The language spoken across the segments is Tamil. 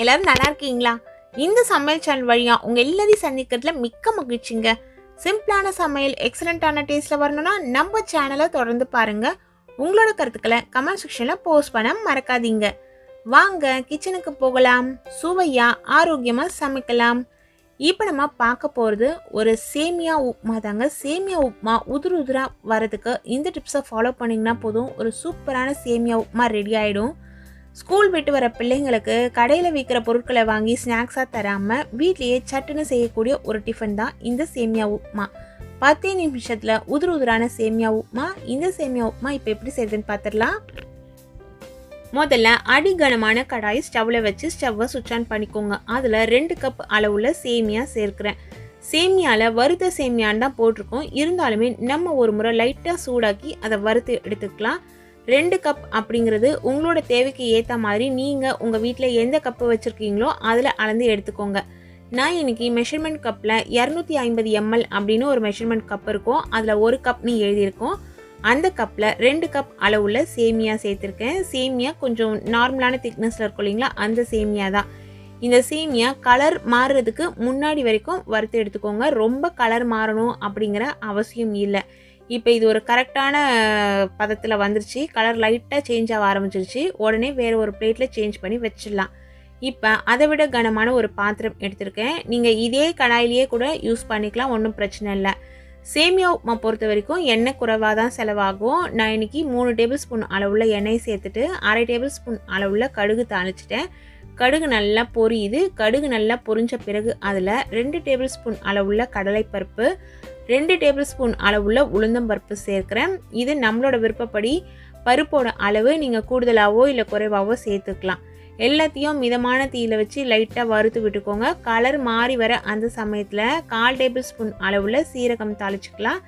எல்லாரும் நல்லா இருக்கீங்களா? இந்த சமையல் சேனல் வழியாக உங்க எல்லாரையும் சந்திக்கிறதுல மிக்க மகிழ்ச்சிங்க. சிம்பிளான சமையல் எக்ஸலண்ட்டான டேஸ்ட்ல வரணும்னா நம்ம சேனலை தொடர்ந்து பாருங்க. உங்களோட கருத்துக்களை கமெண்ட் செக்ஷன்ல போஸ்ட் பண்ண மறக்காதீங்க. வாங்க கிச்சனுக்கு போகலாம். சுவையா ஆரோக்கியமா சமைக்கலாம். இப்போ நம்ம பார்க்க போகிறது ஒரு சேமியா உப்மா தாங்க. சேமியா உப்மா உதிர் உதிராக வரதுக்கு இந்த டிப்ஸை ஃபாலோ பண்ணிங்கன்னா போதும். ஒரு சூப்பரான சேமியா உப்மா ரெடி ஆகிடும் ஸ்கூல் விட்டு வர பிள்ளைங்களுக்கு கடையில் விற்கிற பொருட்களை வாங்கி ஸ்நாக்ஸாக தராமல் வீட்லேயே சட்டுன்னு செய்யக்கூடிய ஒரு டிஃபன் தான் இந்த சேமியா உப்மா. பத்தே நிமிஷத்தில் உதிர் உதிரான சேமியா உப்மா. இந்த சேமியா உப்மா இப்போ எப்படி செய்யுதுன்னு பார்த்துடலாம் முதல்ல அடிகனமான கடாய் ஸ்டவ்வில் வச்சு ஸ்டவ்வை சுவிட்ச் ஆன் பண்ணிக்கோங்க. அதில் ரெண்டு கப் அளவுள்ள சேமியா சேர்க்குறேன். சேமியாவில் வறுத்த சேமியான்னு தான் போட்டிருக்கோம். இருந்தாலுமே நம்ம ஒரு முறை லைட்டாக சூடாக்கி அதை வறுத்து எடுத்துக்கலாம். ரெண்டு கப் அப்படிங்கிறது உங்களோட தேவைக்கு ஏற்ற மாதிரி நீங்கள் உங்கள் வீட்டில் எந்த கப்பு வச்சுருக்கீங்களோ அதில் அளந்து எடுத்துக்கோங்க. நான் இன்னைக்கு மெஷர்மெண்ட் கப்பில் இரநூத்தி ஐம்பது எம்எல் அப்படின்னு ஒரு மெஷர்மெண்ட் கப் இருக்கும். அதில் ஒரு கப்னு எழுதியிருக்கோம். அந்த கப்பில் ரெண்டு கப் அளவுள்ள சேமியா சேர்த்துருக்கேன். சேமியா கொஞ்சம் நார்மலான திக்னஸில் இருக்கும் இல்லைங்களா? அந்த சேமியா தான். இந்த சேமியா கலர் மாறுறதுக்கு முன்னாடி வரைக்கும் வறுத்து எடுத்துக்கோங்க. ரொம்ப கலர் மாறணும் அப்படிங்கிற அவசியம் இல்லை. இப்போ இது ஒரு கரெக்டான பதத்தில் வந்துருச்சு. கலர் லைட்டாக சேஞ்ச் ஆக ஆரம்பிச்சிருச்சு. உடனே வேறு ஒரு பிளேட்டில் சேஞ்ச் பண்ணி வச்சிடலாம். இப்போ அதை விட கனமான ஒரு பாத்திரம் எடுத்திருக்கேன். நீங்கள் இதே கடாயிலேயே கூட யூஸ் பண்ணிக்கலாம். ஒன்றும் பிரச்சனை இல்லை. சேமியா உப்மா பொறுத்த வரைக்கும் எண்ணெய் குறைவாக தான் செலவாகும். நான் இன்னைக்கு மூணு டேபிள் ஸ்பூன் அளவுள்ள எண்ணெய் சேர்த்துட்டு அரை டேபிள் ஸ்பூன் அளவுள்ள கடுகு தாளிச்சிட்டேன். கடுகு நல்லா பொரியுது. கடுகு நல்லா பொரிஞ்ச பிறகு அதில் ரெண்டு டேபிள் ஸ்பூன் அளவுள்ள கடலைப்பருப்பு ரெண்டு டேபிள் ஸ்பூன் அளவுள்ள உளுந்தம்பருப்பு சேர்க்குறேன். இது நம்மளோட விருப்பப்படி பருப்போட அளவு நீங்கள் கூடுதலாகவோ இல்லை குறைவாகவோ சேர்த்துக்கலாம். எல்லாத்தையும் மிதமான தீயில் வச்சு லைட்டாக வறுத்து விட்டுக்கோங்க. கலர் மாறி வர அந்த சமயத்தில் கால் டேபிள் ஸ்பூன் அளவுள்ள சீரகம் தாளிச்சுக்கலாம்.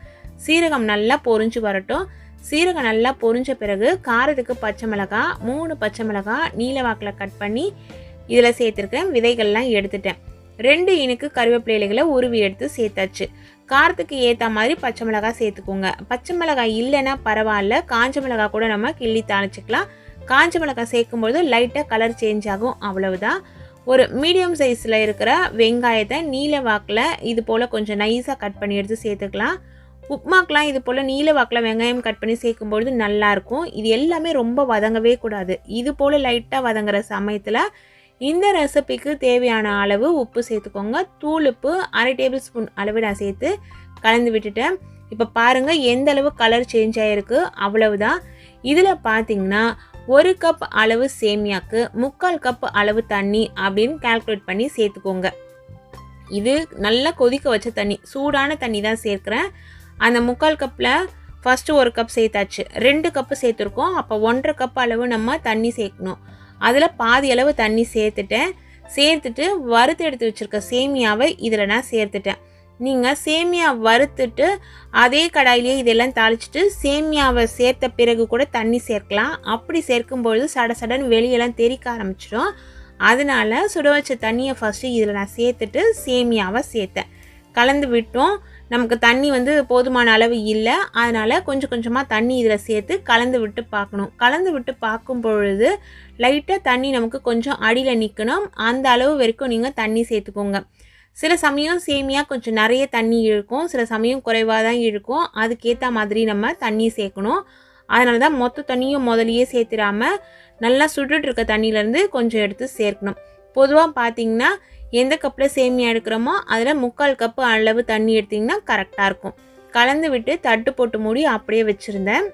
சீரகம் நல்லா பொரிஞ்சு வரட்டும். சீரகம் நல்லா பொரிஞ்ச பிறகு காரத்துக்கு பச்சை மிளகாய் மூணு பச்சை மிளகாய் நீல வாக்கில் கட் பண்ணி இதில் சேர்த்துருக்கேன் விதைகள்லாம் எடுத்துட்டேன். ரெண்டு இனுக்கு கருவேப்பிலை இலைகளை உருவி எடுத்து சேர்த்தாச்சு. காரத்துக்கு ஏற்ற மாதிரி பச்சை மிளகாய் சேர்த்துக்கோங்க. பச்சை மிளகாய் இல்லைன்னா பரவாயில்ல. காஞ்ச மிளகாய் கூட நம்ம கிள்ளி தாளிச்சிக்கலாம். காஞ்ச மிளகாய் சேர்க்கும்போது லைட்டாக கலர் சேஞ்ச் ஆகும் அவ்வளவுதான். ஒரு மீடியம் சைஸில் இருக்கிற வெங்காயத்தை நீல வாக்கில் இது போல் கொஞ்சம் நைஸாக கட் பண்ணி எடுத்து சேர்த்துக்கலாம். உப்மாக்கெலாம் இது போல் நீல வாக்கில் வெங்காயம் கட் பண்ணி சேர்க்கும்பொழுது நல்லாயிருக்கும் இது எல்லாமே ரொம்ப வதங்கவே கூடாது. இது போல் லைட்டாக வதங்குற சமயத்தில் இந்த ரெசிபிக்கு தேவையான அளவு உப்பு சேர்த்துக்கோங்க. தூள் உப்பு அரை டேபிள் ஸ்பூன் அளவு நான் சேர்த்து கலந்து விட்டுட்டேன். இப்போ பாருங்கள் எந்த அளவு கலர் சேஞ்ச் ஆகிருக்கு அவ்வளவுதான். இதில் பார்த்தீங்கன்னா ஒரு கப் அளவு சேமியாக்கு முக்கால் கப் அளவு தண்ணி அப்படின்னு கால்குலேட் பண்ணி சேர்த்துக்கோங்க. இது நல்லா கொதிக்க வச்ச தண்ணி சூடான தண்ணி தான் சேர்க்குறேன். அந்த முக்கால் கப்பில் ஃபஸ்ட்டு ஒரு கப் சேர்த்தாச்சு. ரெண்டு கப்பு சேர்த்துருக்கோம். அப்போ ஒன்றரை கப் அளவு நம்ம தண்ணி சேர்க்கணும். அதில் பாதி அளவு தண்ணி சேர்த்துட்டேன். சேர்த்துட்டு வறுத்து எடுத்து வச்சுருக்க சேமியாவை இதில் நான் சேர்த்துட்டேன். நீங்கள் சேமியா வறுத்துட்டு அதே கடாயிலேயே இதெல்லாம் தாளிச்சிட்டு சேமியாவை சேர்த்த பிறகு கூட தண்ணி சேர்க்கலாம். அப்படி சேர்க்கும்பொழுது சட சடன் வெளியெல்லாம் தெறிக்க ஆரம்பிச்சிடும். அதனால சுட வச்ச தண்ணியை ஃபஸ்ட்டு இதில் நான் சேர்த்துட்டு சேமியாவை சேர்த்தேன். கலந்து விட்டோம். நமக்கு தண்ணி வந்து போதுமான அளவு இல்லை. அதனால் கொஞ்சம் கொஞ்சமாக தண்ணி இதில் சேர்த்து கலந்து விட்டு பார்க்கணும். கலந்து விட்டு பார்க்கும் பொழுது லைட்டாக தண்ணி நமக்கு கொஞ்சம் அடியில் நிற்கணும் அந்த அளவு வரைக்கும் நீங்கள் தண்ணி சேர்த்துக்கோங்க. சில சமயம் சேமியா கொஞ்சம் நிறைய தண்ணி இழுக்கும் சில சமயம் குறைவாக தான் இழுக்கும் அதுக்கேற்ற மாதிரி நம்ம தண்ணி சேர்க்கணும். அதனால தான் மொத்த தண்ணியும் முதலையே சேர்த்துடாமல் நல்லா சுட்டுட்டு இருக்க தண்ணியிலேருந்து கொஞ்சம் எடுத்து சேர்க்கணும். பொதுவாக பார்த்தீங்கன்னா எந்த கப்பில் சேமியா எடுக்கிறோமோ அதில் முக்கால் கப்பு அளவு தண்ணி எடுத்திங்கன்னா கரெக்டாக இருக்கும். கலந்து விட்டு தட்டு போட்டு மூடி அப்படியே வச்சுருந்தேன்.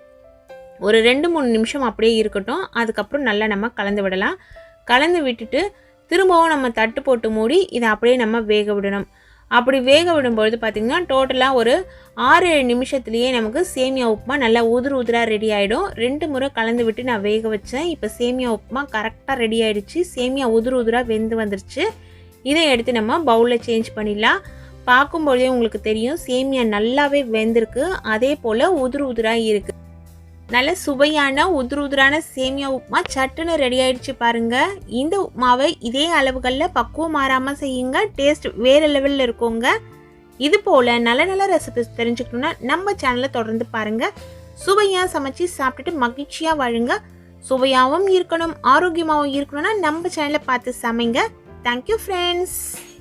ஒரு ரெண்டு மூணு நிமிஷம் அப்படியே இருக்கட்டும். அதுக்கப்புறம் நல்லா நம்ம கலந்து விடலாம். கலந்து விட்டுட்டு திரும்பவும் நம்ம தட்டு போட்டு மூடி இதை அப்படியே நம்ம வேக விடணும். அப்படி வேக விடும்பொழுது பார்த்திங்கன்னா டோட்டலாக ஒரு ஆறு ஏழு நிமிஷத்துலேயே நமக்கு சேமியா உப்புமா நல்லா உதிர் உதிராக ரெடி ஆகிடும் ரெண்டு முறை கலந்து விட்டு நான் வேக வச்சேன். இப்போ சேமியா உப்புமா கரெக்டாக ரெடி ஆகிடுச்சு சேமியா உதிர் உதிராக வெந்து வந்துருச்சு. இதை எடுத்து நம்ம பவுலில் சேஞ்ச் பண்ணிடலாம். பார்க்கும்பொழுதே உங்களுக்கு தெரியும் சேமியா நல்லாவே வெந்திருக்கு. அதே போல் உதிர் உதிராக இருக்குது நல்ல சுவையான உதிரு உதிரான சேமியா உப்புமா சட்டுன்னு ரெடி ஆயிடுச்சு பாருங்க. இந்த உப்புமாவை இதே அளவுகளில் பக்குவம் மாறாமல் செய்யுங்க. டேஸ்ட் வேறு லெவலில் இருக்குங்க. இது போல் நல்ல நல்ல ரெசிபிஸ் தெரிஞ்சுக்கணுன்னா நம்ம சேனலை தொடர்ந்து பாருங்க. சுவையாக சமைச்சு சாப்பிட்டுட்டு மகிழ்ச்சியாக வாழுங்க. சுவையாகவும் இருக்கணும் ஆரோக்கியமாகவும் இருக்கணும்னா நம்ம சேனலை பார்த்து சமைங்க. Thank you friends.